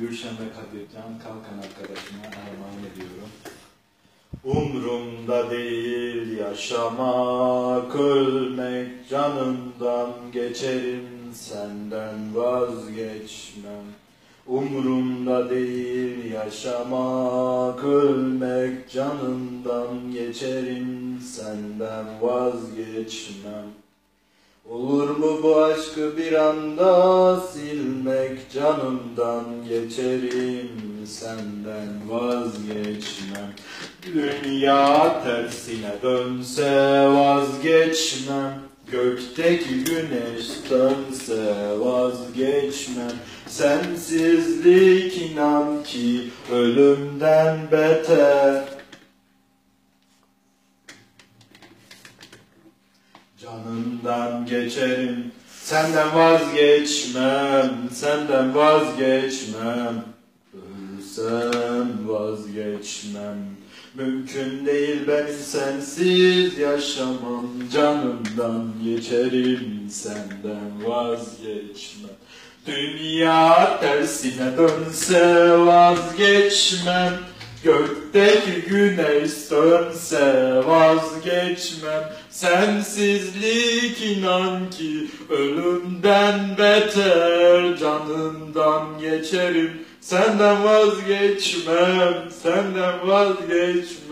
Gülşen ve Kadircan Kalkan arkadaşıma armağan ediyorum. Umrumda değil yaşamak, ölmek canımdan geçerim, senden vazgeçmem. Umrumda değil yaşamak, ölmek canımdan geçerim, senden vazgeçmem. Olur mu bu aşkı bir anda silmek? Canımdan geçerim senden vazgeçmem. Dünya tersine dönse vazgeçmem. Gökteki güneş dönse vazgeçmem. Sensizlik inan ki ölümden beter Canımdan geçerim, senden vazgeçmem, senden vazgeçmem. Ölsem vazgeçmem. Mümkün değil benim sensiz yaşamam. Canımdan geçerim, senden vazgeçmem. Dünya tersine dönse vazgeçmem. Gökteki güneş sönse vazgeçmem. Sensizlik inan ki ölümden beter. Canından geçerim. Senden vazgeçmem Senden vazgeçmem